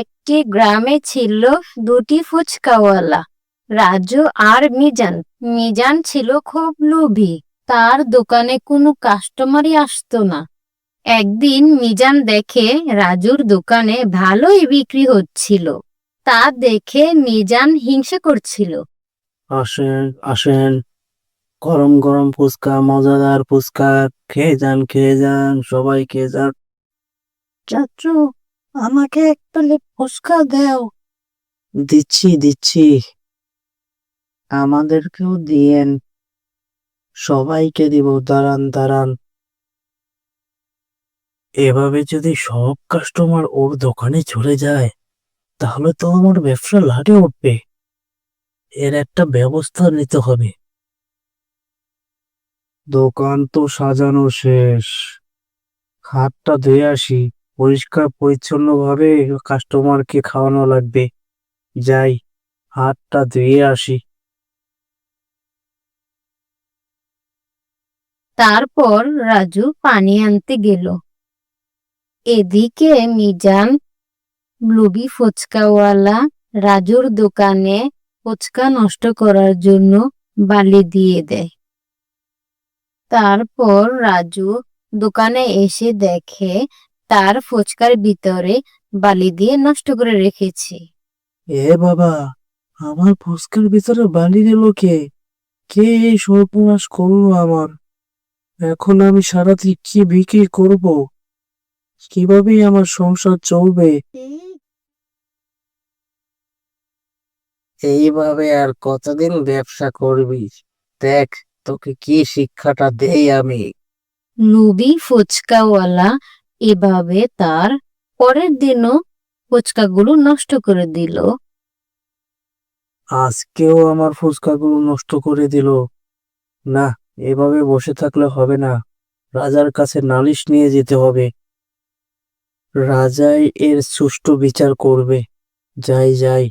একটি গ্রামে ছিল দুটি ফুচকাওয়ালা। রাজু আর মিজান। মিজান ছিল খুব লোভী। তার দোকানে কোনো কাস্টমারই আসতো না। একদিন মিজান দেখে রাজুর দোকানে ভালোই বিক্রি হচ্ছিল। তা দেখে মিজান হিংসা করছিল। আসেন আসেন। গরম গরম ফুচকা মজাদার ফুচকা। খেয়ে যান খেয়ে যান সবাই খেয়ে যান। চাচু আমাকে এক প্লেট ফুচকা দাও। দিচ্ছি দিচ্ছি। আমাদেরকেও দিয়েন। সবাইকে দিব, দাঁড়ান দাঁড়ান। এভাবে যদি সব কাস্টমার ওর দোকানে চলে যায়, তাহলে তো আমার ব্যবসা লাটে উঠবে। এর একটা ব্যবস্থা নিতে হবে। দোকান তো সাজানো শেষ। হাতটা ধুয়ে আসি। পরিষ্কার পরিচ্ছন্ন ভাবে কাস্টমারকে খাওয়ানো লাগবে। যাই, হাতটা ধুয়ে আসি। তারপর রাজু পানি আনতে গেল। এদিকে মিজান লোভী ফুচকাওয়ালা রাজুর দোকানে ফুচকা নষ্ট করার জন্য বালি দিয়ে দেয়। তারপর রাজু দোকানে এসে দেখে তার ফুচকার ভিতরে বালি দিয়ে নষ্ট করে রেখেছে। এ বাবা আমার ফুচকার ভিতরে বালি দিল কে? কে এই সর্বনাশ করল আমার? এখন আমি সারাদিন কি বিক্রি করব? কীভাবে আমার সংসার চলবে? এইভাবে আর কতদিন ব্যবসা করবি? দেখ তোকে কি শিক্ষাটা দেই আমি। লোভী ফুচকাওয়ালা এভাবে তার পরের দিনও ফুচকাগুলো নষ্ট করে দিল। আজকেও আমার ফুচকাগুলো নষ্ট করে দিল। না এভাবে বসে থাকলে হবে না। রাজার কাছে নালিশ নিয়ে যেতে হবে। রাজাই এর সুষ্ঠু বিচার করবে। যাই যাই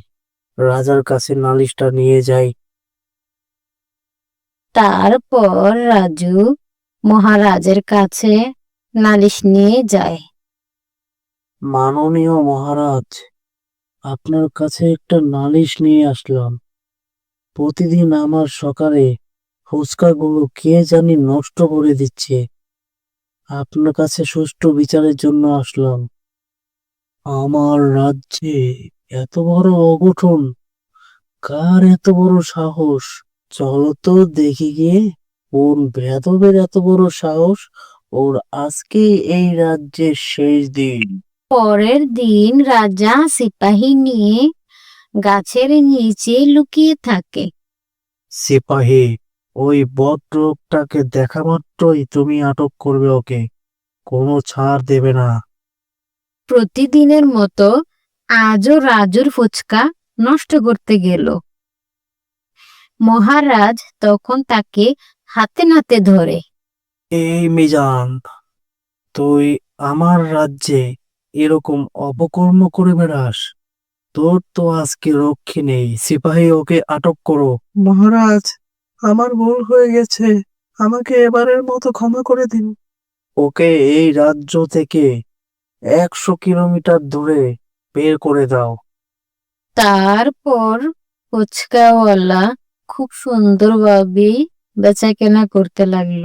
রাজার কাছে নালিশটা নিয়ে যাই। তারপর রাজু মহারাজের কাছে নালিশ নিয়ে যায়। মাননীয় মহারাজ, আপনার কাছে একটা নালিশ নিয়ে আসলাম। প্রতিদিন আমার সকালে ফুচকাগুলো কে জানি নষ্ট করে দিচ্ছে। আপনার কাছে সুষ্ঠু বিচারের জন্য আসলাম। আমার রাজ্যে এত বড় অঘটন, কার এত বড় সাহস? চলো তো দেখি গিয়ে, কোন বেদবের এত বড় সাহস ওর আজকে এই রাজ্যের শেষ দিন। পরের দিন রাজা সিপাহী নিয়ে গাছের নিচে লুকিয়ে থাকে। সিপাহী ওই বদলোকটাকে দেখা মাত্রই তুমি আটক করবে ওকে। কোনো ছাড় দেবে না। প্রতিদিনের মতো আজও রাজুর ফুচকা নষ্ট করতে গেল। মহারাজ তখন তাকে হাতে নাতে ধরে। এই মিজান তুই আমার রাজ্যে এরকম অপকর্ম করে বেড়াস। তোর তো আজকে রক্ষী নেই সিপাহী ওকে আটক করো। মহারাজ আমার ভুল হয়ে গেছে। আমাকে এবারের মতো ক্ষমা করে দিন। ওকে এই রাজ্য থেকে একশো কিলোমিটার দূরে বের করে দাও। তারপর ফুচকাওয়ালা খুব সুন্দরভাবে বেচাকেনা করতে লাগল।